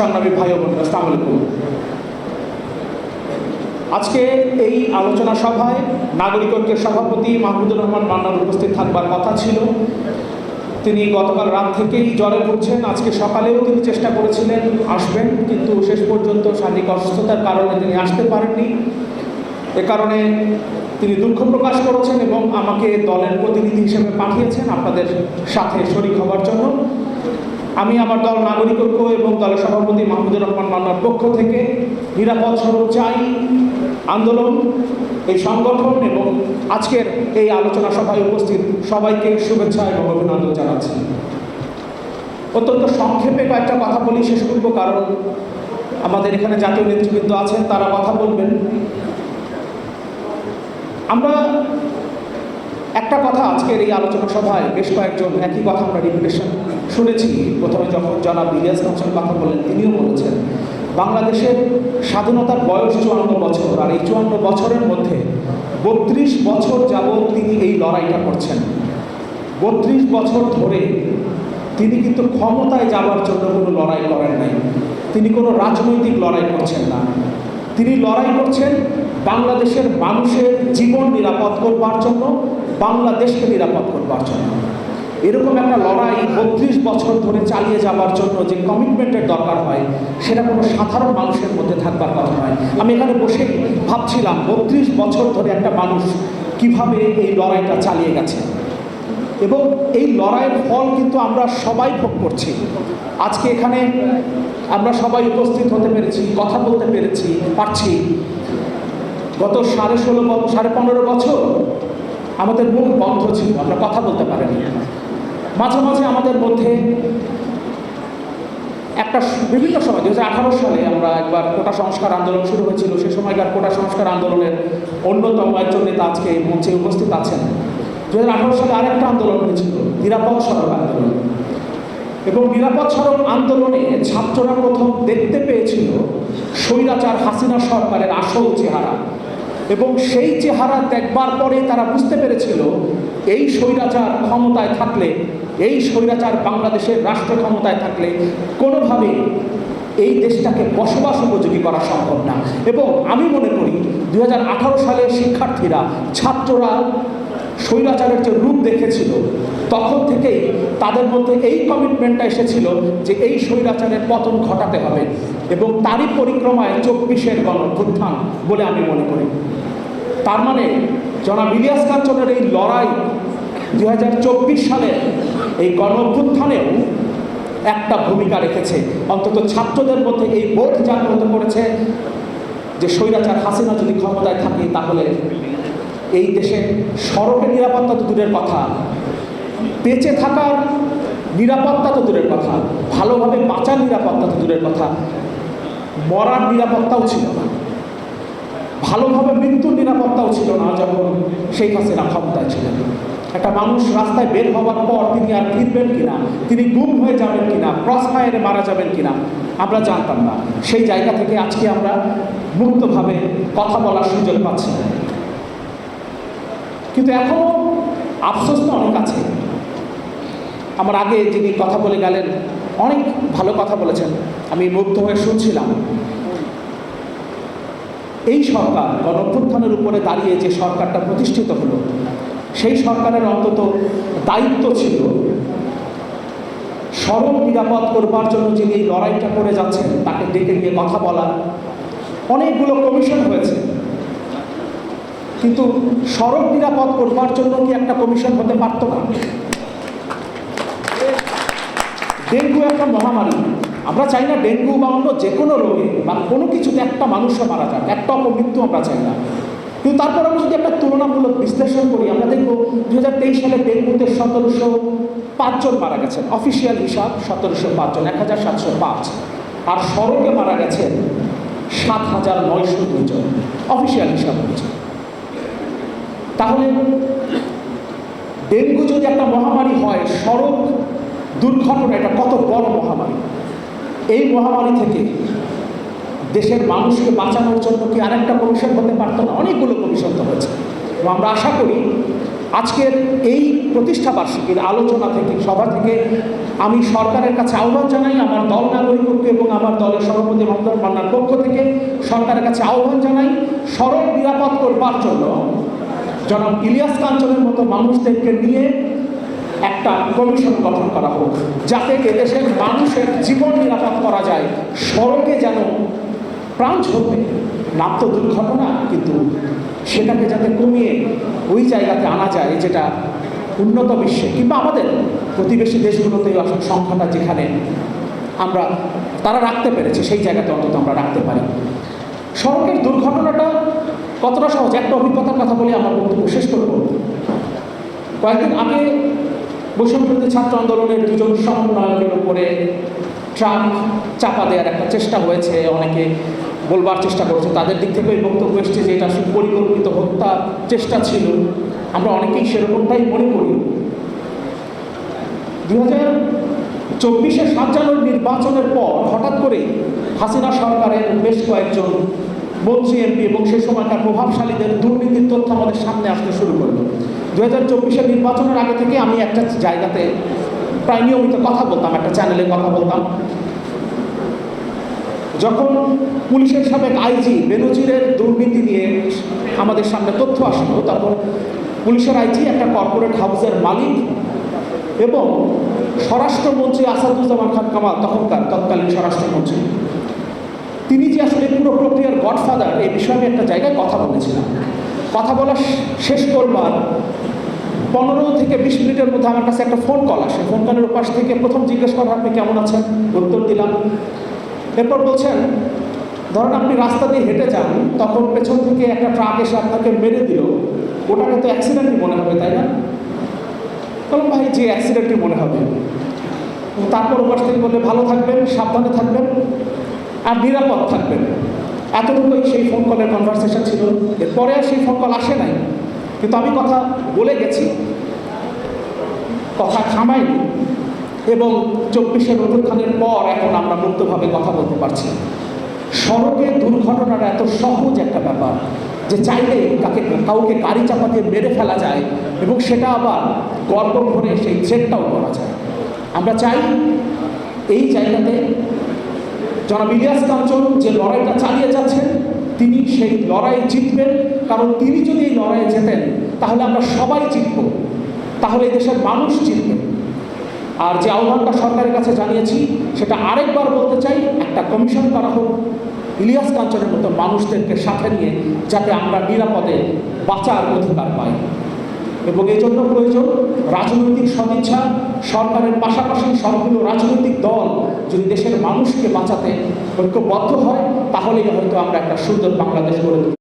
সংগ্রামী ভাই ও বোনেরা, আসসালামু আলাইকুম। আজকে এই আলোচনা সভায় নাগরিক ঐক্যের সভাপতি মাহমুদুর রহমান মান্নার উপস্থিত থাকবার কথা ছিল। তিনি গতকাল রাত থেকেই জ্বরে পড়ছেন আজকে সকালেও তিনি চেষ্টা করেছিলেন আসবেন, কিন্তু শেষ পর্যন্ত শারীরিক অসুস্থতার কারণে তিনি আসতে পারেননি। এ কারণে তিনি দুঃখ প্রকাশ করেছেন এবং আমাকে দলের প্রতিনিধি হিসেবে পাঠিয়েছেন। আপনাদের সাথে শরিক হবার জন্য। আমি আমার দল নাগরিক ঐক্য এবং দলের সভাপতি মাহমুদুর রহমান মান্নার পক্ষ থেকে নিরাপদ চাই, আন্দোলন, এই সংগঠন এবং আজকের এই আলোচনা সভায় উপস্থিত সবাইকে শুভেচ্ছা এবং অভিনন্দন জানাচ্ছি। অত্যন্ত সংক্ষেপে কয়েকটা কথা বলি, শেষ করব কারণ আমাদের এখানে জাতীয় নেতৃবৃন্দ আছেন, তারা কথা বলবেন। আমরা একটা কথা আজকের এই আলোচনা সভায় বেশ কয়েকজন একই কথা আমরা রিপিটেশন শুনেছি। প্রথমে যখন জনাব ইলিয়াস হোসেন কথা বলেন তিনিও বলেছেন বাংলাদেশের স্বাধীনতার বয়স চুয়ান্ন বছর, আর এই চুয়ান্ন বছরের মধ্যে বত্রিশ বছর যাবৎ তিনি এই লড়াইটা করছেন। বত্রিশ বছর ধরে তিনি কিন্তু ক্ষমতায় যাওয়ার জন্য কোনো লড়াই করেন নাই। তিনি কোনো রাজনৈতিক লড়াই করছেন না। তিনি লড়াই করছেন বাংলাদেশের মানুষের জীবন নিরাপদ করবার জন্য বাংলাদেশকে নিরাপদ করবার জন্য। এরকম একটা লড়াই বত্রিশ বছর ধরে চালিয়ে যাওয়ার জন্য যে কমিটমেন্টের দরকার হয়, সেটা কোনো সাধারণ মানুষের মধ্যে থাকবার কথা নয়। আমি এখানে বসে ভাবছিলাম, বত্রিশ বছর ধরে একটা মানুষ কীভাবে এই লড়াইটা চালিয়ে গেছে। এবং এই লড়াইয়ের ফল কিন্তু আমরা সবাই ভোগ করছি। আজকে এখানে আমরা সবাই উপস্থিত হতে পেরেছি, কথা বলতে পেরেছি, পারছি। গত সাড়ে ষোলো সাড়ে পনেরো বছর আমাদের মুখ বন্ধ ছিল, আমরা কথা বলতে পারিনি। মাঝে মাঝে আমাদের মধ্যে একটা বিভিন্ন সময় দু হাজার আঠারো সালে আমরা একবার কোটা সংস্কার আন্দোলন শুরু হয়েছিল, সে সময়কার কোটা সংস্কার আন্দোলনের অন্যতম একজন নেতা আজকে মঞ্চে উপস্থিত আছেন। দু হাজার আঠারো সালে আরেকটা আন্দোলন হয়েছিল, নিরাপদ সড়ক আন্দোলন। এবং নিরাপদ সড়ক আন্দোলনে ছাত্ররা প্রথম দেখতে পেয়েছিল স্বৈরাচার হাসিনা সরকারের আসল চেহারা। এবং সেই চেহারা দেখবার পরে তারা বুঝতে পেরেছিল, এই স্বৈরাচার ক্ষমতায় থাকলে, এই স্বৈরাচার বাংলাদেশের রাষ্ট্র ক্ষমতায় থাকলে কোনোভাবে এই দেশটাকে বসবাস উপযোগী করা সম্ভব না। এবং আমি মনে করি দু সালের শিক্ষার্থীরা, ছাত্ররা স্বৈরাচারের যে রূপ দেখেছিল তখন থেকেই তাদের মধ্যে এই কমিটমেন্টটা এসেছিল যে এই স্বৈরাচারের পতন ঘটাতে হবে এবং তারই পরিক্রমায় চব্বিশের গণভ্যুত্থান বলে আমি মনে করি। তার মানে জনাব ইলিয়াস কাঞ্চনের এই লড়াই দু হাজার চব্বিশ সালে এই গণভ্যুত্থানেও একটা ভূমিকা রেখেছে। অন্তত ছাত্রদের মধ্যে এই বোধ জাগ্রত করেছে যে স্বৈরাচার হাসিনা যদি ক্ষমতায় থাকে তাহলে এই দেশে সড়কের নিরাপত্তা তো দূরের কথা বেঁচে থাকার নিরাপত্তা তো দূরের কথা। ভালোভাবে বাঁচার নিরাপত্তা তো দূরের কথা। মরার নিরাপত্তাও ছিল না। ভালোভাবে মৃত্যুর নিরাপত্তাও ছিল না যখন সেই হাসিনা ক্ষমতায় ছিলেন। একটা মানুষ রাস্তায় বের হওয়ার পর তিনি আর ফিরবেন কিনা, তিনি গুম হয়ে যাবেন কিনা, ক্রস ফায়ারে মারা যাবেন কিনা, আমরা জানতাম না। সেই জায়গা থেকে আজকে আমরা মুক্তভাবে কথা বলার সুযোগ পাচ্ছি। কিন্তু এখনও আফসোস তো অনেক আছে। আমার আগে যিনি কথা বলে গেলেন, অনেক ভালো কথা বলেছেন। আমি মুগ্ধ হয়ে শুনছিলাম। এই সরকার গণঅভ্যুত্থানের উপরে দাঁড়িয়ে যে সরকারটা প্রতিষ্ঠিত হলো, সেই সরকারের অন্তত দায়িত্ব ছিল সড়ক নিরাপদ করবার জন্য যিনি এই লড়াইটা করে যাচ্ছেন, তাকে ডেকে গিয়ে কথা বলা। অনেকগুলো কমিশন হয়েছে। কিন্তু সড়ক নিরাপদ করবার জন্য কি একটা কমিশন হতে পারত না? ডেঙ্গু একটা মহামারী। আমরা চাই না ডেঙ্গু বা অন্য যে কোনো রোগে বা কোনো কিছুতে একটা মানুষও মারা যাক। একটা অপমৃত্যু আমরা চাই না। কিন্তু তারপর আমরা যদি একটা তুলনামূলক বিশ্লেষণ করি, আমরা দেখব দু হাজার তেইশ সালে ডেঙ্গুতে সতেরোশো পাঁচজন মারা গেছেন। অফিসিয়াল হিসাব সতেরোশো পাঁচজন এক হাজার সাতশো পাঁচ। আর সড়কে মারা গেছেন সাত হাজার নয়শো দুজন অফিসিয়াল হিসাব হচ্ছে তাহলে ডেঙ্গু যদি একটা মহামারী হয় সড়ক দুর্ঘটনা, এটা কত বড় মহামারী। এই মহামারী থেকে দেশের মানুষকে বাঁচানোর জন্য কি আরেকটা কমিশন হতে পারতো না? অনেকগুলো কমিশন তো হয়েছে। এবং আমরা আশা করি আজকের এই প্রতিষ্ঠা বার্ষিকীর আলোচনা থেকে, সভা থেকে আমি সরকারের কাছে আহ্বান জানাই, আমার দল নাগরিক ঐক্য এবং আমার দলের সভাপতি মমতাজ মান্নার পক্ষ থেকে সরকারের কাছে আহ্বান জানাই, সড়ক নিরাপদ করবার জন্য জনাব ইলিয়াস কাঞ্চনের মতো মানুষদেরকে নিয়ে একটা কমিশন গঠন করা হোক, যাতে এদেশের মানুষের জীবন নিরাপদ করা যায় সড়কে যেন প্রাণ ঝরবে। নাম তো দুর্ঘটনা, কিন্তু সেটাকে যাতে কমিয়ে ওই জায়গাতে আনা যায় যেটা উন্নত বিশ্বে কিংবা আমাদের প্রতিবেশী দেশগুলোতে আসলে সংখ্যাটা যেখানে আমরা তারা রাখতে পেরেছে, সেই জায়গাতে অন্তত আমরা রাখতে পারি। সড়কের দুর্ঘটনাটা কতটা সহজ? একটা অভিজ্ঞতার কথা বলে, আমার বক্তব্য শেষ করব। কয়েকদিন আগে বৈষম্যবিরোধী ছাত্র আন্দোলনের দুজন সমন্বয়কের উপরে ট্রাক চাপা দেওয়ার একটা চেষ্টা হয়েছে, অনেকে বলবার চেষ্টা করছে। তাদের দিক থেকে বক্তব্য এসছে যে এটা সুপরিকল্পিত হত্যা চেষ্টা ছিল। আমরা অনেকেই সেরকমটাই মনে করি। দু হাজার চব্বিশে সাত জানুয়ারি নির্বাচনের পর হঠাৎ করে হাসিনা সরকারের বেশ কয়েকজন মন্ত্রী, এমপি এবং সে সময়কার প্রভাবশালীদের দুর্নীতির তথ্য আমাদের সামনে আসতে শুরু করল। দু হাজার চব্বিশের নির্বাচনের আগে থেকে আমি একটা জায়গাতে প্রায় নিয়মিত কথা বলতাম, একটা চ্যানেলে কথা বলতাম। যখন পুলিশের সাবেক আইজি বেনজিরের দুর্নীতি নিয়ে আমাদের সামনে তথ্য আসলো, তখন পুলিশের আইজি একটা কর্পোরেট হাউসের মালিক এবং স্বরাষ্ট্রমন্ত্রী আসাদুজ্জামান খান কামাল, তখনকার তৎকালীন স্বরাষ্ট্রমন্ত্রী, তিনি যে আসলে পুরো প্রক্রিয়ার গডফাদার এই বিষয়ে আমি একটা জায়গায় কথা বলেছিলাম। কথা বলা শেষ করবার পনেরো থেকে বিশ মিনিটের মধ্যে আমার কাছে একটা ফোন কল আসে। ফোন কলের ওপাশ থেকে প্রথম জিজ্ঞেস করা, আপনি কেমন আছেন? উত্তর দিলাম। এরপর বলছেন, ধরেন আপনি রাস্তা দিয়ে হেঁটে যান, তখন পেছন থেকে একটা ট্রাক এসে আপনাকে মেরে দিল। ওটাকে তো অ্যাক্সিডেন্টই মনে হবে, তাই না? বললাম ভাই যে অ্যাক্সিডেন্টই মনে হবে। তারপর ওপাশ থেকে বললে, ভালো থাকবেন, সাবধানে থাকবেন আর নিরাপদ থাকবেন। এতটুকুই সেই ফোন কলের কনভারসেশন ছিল। এরপরে আর সেই ফোন কল আসে নাই। কিন্তু আমি কথা বলে গেছি। কথা থামাইনি। এবং চব্বিশের অভ্যুত্থানের পর এখন আমরা মুক্তভাবে কথা বলতে পারছি। সড়কে দুর্ঘটনাটা এত সহজ একটা ব্যাপার যে চাইলে কাকে কাউকে গাড়ি চাপা দিয়ে মেরে ফেলা যায় এবং সেটা আবার গর্ব ভরে সেই থ্রেটটাও করা যায়। আমরা চাই এই জায়গাতে জনাব ইলিয়াস কাঞ্চন যে লড়াইটা চালিয়ে যাচ্ছেন, তিনি সেই লড়াই জিতবেন। কারণ তিনি যদি এই লড়াইয়ে জেতেন, তাহলে আমরা সবাই জিতব। তাহলে এই দেশের মানুষ জিতবে। আর যে আহ্বানটা সরকারের কাছে জানিয়েছি, সেটা আরেকবার বলতে চাই, একটা কমিশন করা হোক ইলিয়াস কাঞ্চনের মতো মানুষদেরকে সাথে নিয়ে, যাতে আমরা নিরাপদে বাঁচার অধিকার পাই। এবং এই জন্য প্রয়োজন রাজনৈতিক সদিচ্ছা, সরকারের পাশাপাশি সবগুলো রাজনৈতিক দল যদি দেশের মানুষকে বাঁচাতে ঐক্যবদ্ধ হয়, তাহলেই হয়তো আমরা একটা সুন্দর বাংলাদেশ গড়ে